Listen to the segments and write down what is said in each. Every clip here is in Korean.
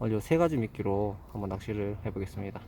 오늘 요세 가지 미끼로 한번 낚시를 해보겠습니다.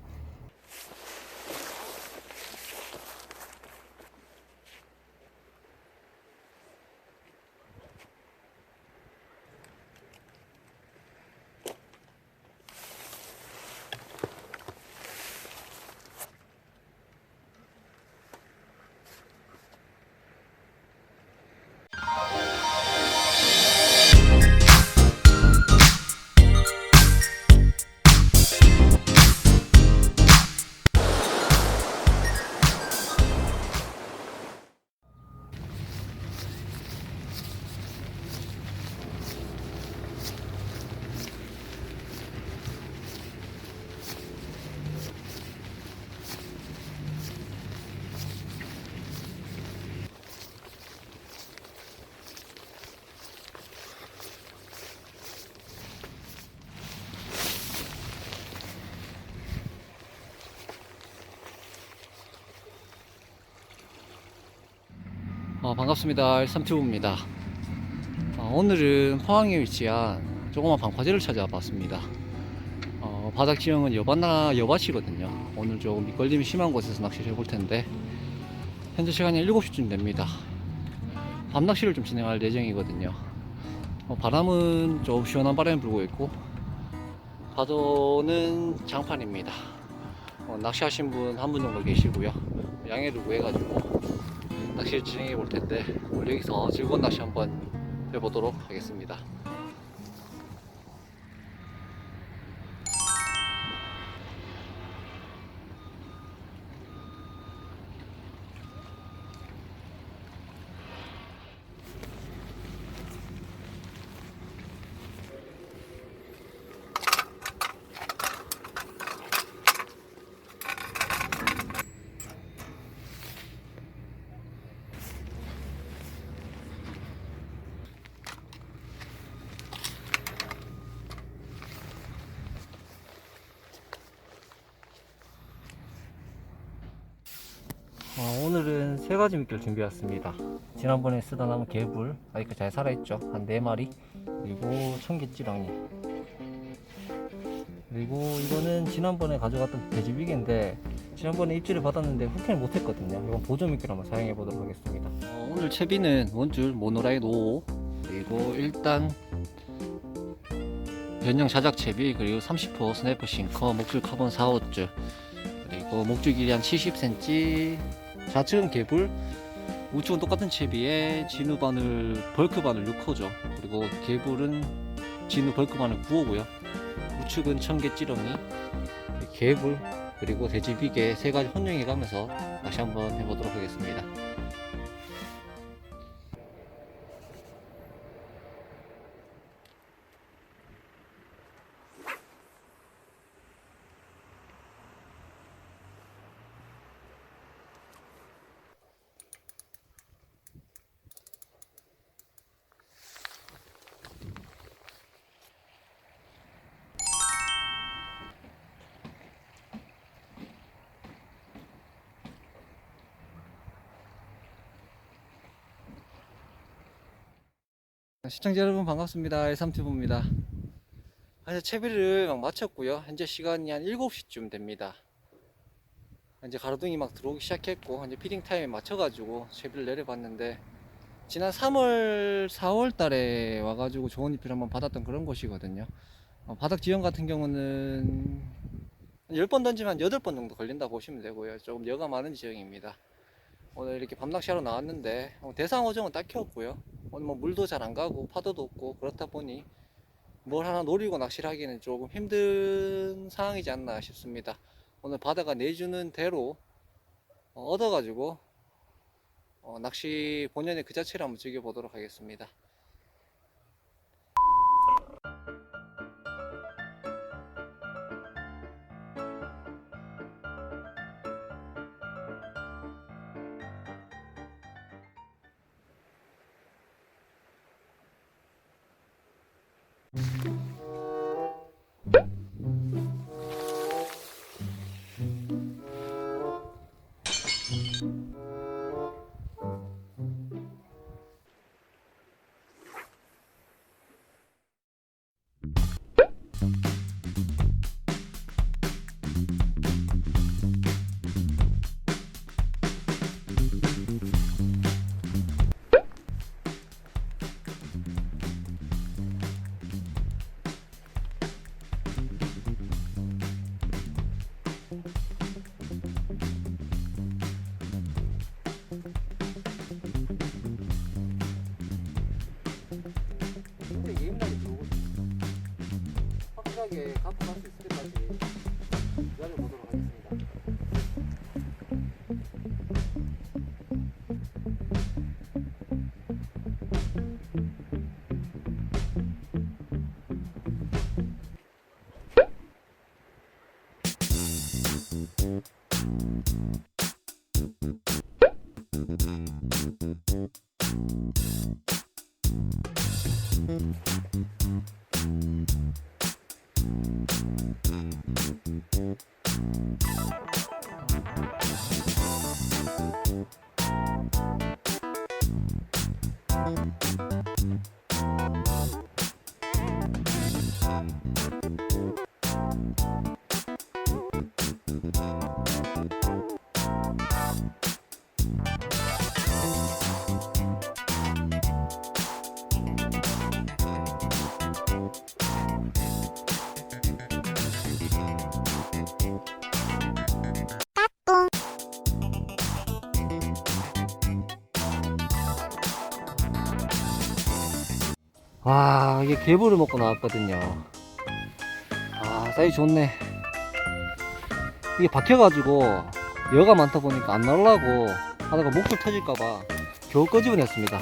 반갑습니다. 삼튜브입니다. 어, 오늘은 포항에 위치한 조그만 방파제를 찾아봤습니다. 어, 바닥 지형은 여바나 여밭이거든요. 오늘 조금 미끌림이 심한 곳에서 낚시를 해볼 텐데 현재 시간이 7시쯤 됩니다. 밤 낚시를 좀 진행할 예정이거든요. 어, 바람은 좀 시원한 바람이 불고 있고 파도는 장판입니다. 어, 낚시하신 분 한 분 정도 계시고요. 양해를 구해가지고 낚시를 진행해 볼 텐데 여기서 즐거운 낚시 한번 해보도록 하겠습니다. 어, 오늘은 세 가지 미끼를 준비했습니다. 지난번에 쓰다 남은 개불 아직까지 잘 살아있죠. 한네 마리 그리고 청개찌렁이 그리고 이거는 지난번에 가져갔던 돼지비계인데 지난번에 입질을 받았는데 후킹을 못했거든요. 이건 보조 미끼를 한번 사용해 보도록 하겠습니다. 어, 오늘 채비는 원줄 모노라인 5 그리고 일단 변형 자작 채비 그리고 30호 스냅퍼 싱커 목줄 카본 4호줄 그리고 목줄 길이 한 70cm 좌측은 개불 우측은 똑같은 채비에 진우 바늘 벌크 바늘 6호죠. 그리고 개불은 진우 벌크 바늘 9호고요. 우측은 청개 찌렁이 개불 그리고 돼지 비계 세 가지 혼용해 가면서 다시 한번 해보도록 하겠습니다 시청자 여러분 반갑습니다. 일삼튜브입니다. 현재 채비를 막 마쳤고요. 현재 시간이 한 7시쯤 됩니다. 이제 가로등이 막 들어오기 시작했고 이제 피딩 타임에 맞춰가지고 채비를 내려봤는데 지난 3월, 4월 달에 와가지고 좋은 잎을 한번 받았던 그런 곳이거든요. 어, 바닥 지형 같은 경우는 10번 던지면 한 8번 정도 걸린다 보시면 되고요. 조금 여가 많은 지형입니다. 오늘 이렇게 밤낚시하러 나왔는데 어, 대상 어종은 딱히 없고요. 오늘 뭐 물도 잘 안 가고 파도도 없고 그렇다 보니 뭘 하나 노리고 낚시를 하기는 조금 힘든 상황이지 않나 싶습니다. 오늘 바다가 내주는 대로 어, 얻어가지고 어, 낚시 본연의 그 자체를 한번 즐겨보도록 하겠습니다. 갖고 갈수때 와 이게 개불을 먹고 나왔거든요. 아 사이즈 좋네. 이게 박혀가지고 여가 많다 보니까 안 날라고 하다가 목줄 터질까봐 겨우 끄집어냈습니다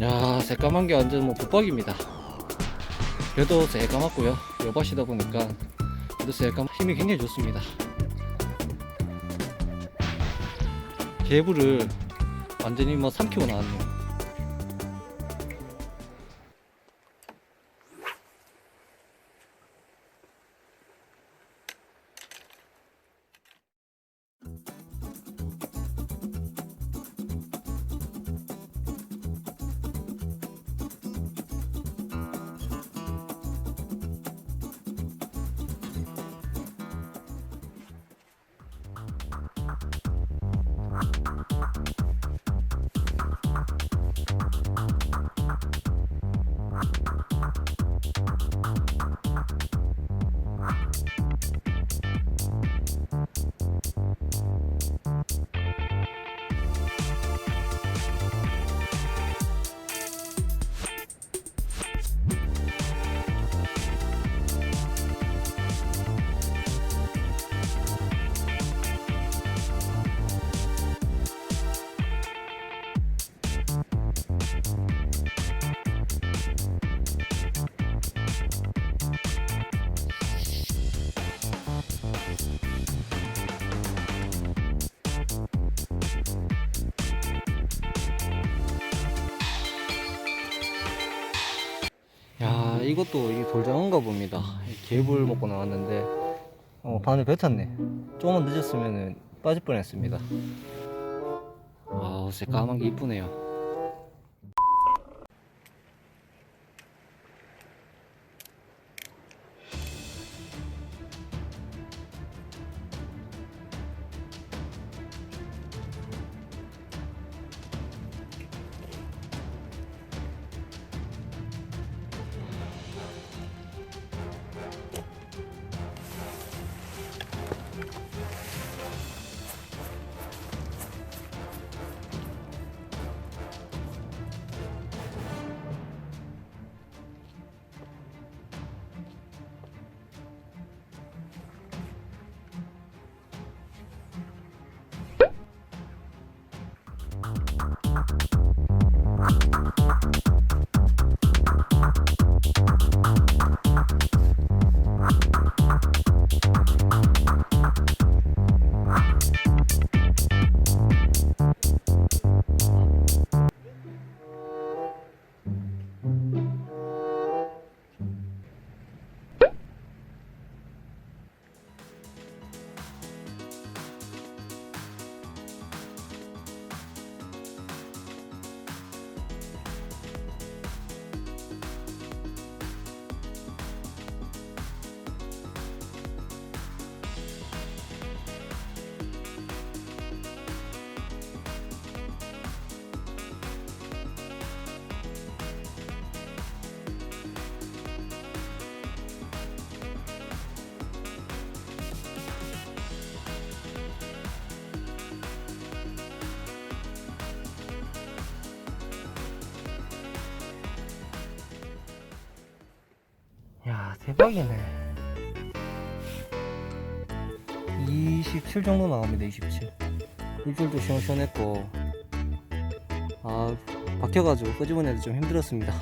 야 새까만 게 완전 뭐 붙박입니다. 그래도 새까맣고요. 여밭이다 보니까 그래도 새까만 힘이 굉장히 좋습니다. 개불을 완전히 뭐 삼키고 나왔네요 이것도 이게 돌장어인가 봅니다. 개불 먹고 나왔는데 어 바늘 뱉었네. 조금만 늦었으면 빠질 뻔했습니다. 아우 새까만 게 이쁘네요 Thank you. 대박이네. 27 정도 나갑니다 27 일주일도 시원시원했고. 아 박혀가지고 끄집어내도 좀 힘들었습니다.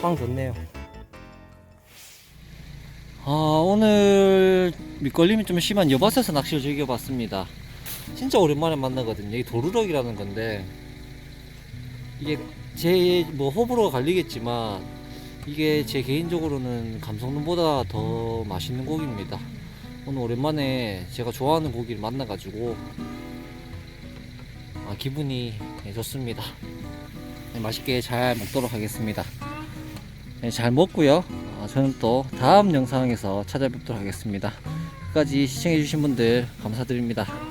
빵 좋네요. 아 오늘 밑걸림이 좀 심한 여밭에서 낚시를 즐겨봤습니다. 진짜 오랜만에 만나거든요. 이 도루럭이라는 건데 이게 제 뭐 호불호가 갈리겠지만 이게 제 개인적으로는 감성눈보다 더 맛있는 고기입니다. 오늘 오랜만에 제가 좋아하는 고기를 만나가지고 아, 기분이 네, 좋습니다. 네, 맛있게 잘 먹도록 하겠습니다. 네, 잘 먹고요. 아, 저는 또 다음 영상에서 찾아뵙도록 하겠습니다. 끝까지 시청해주신 분들 감사드립니다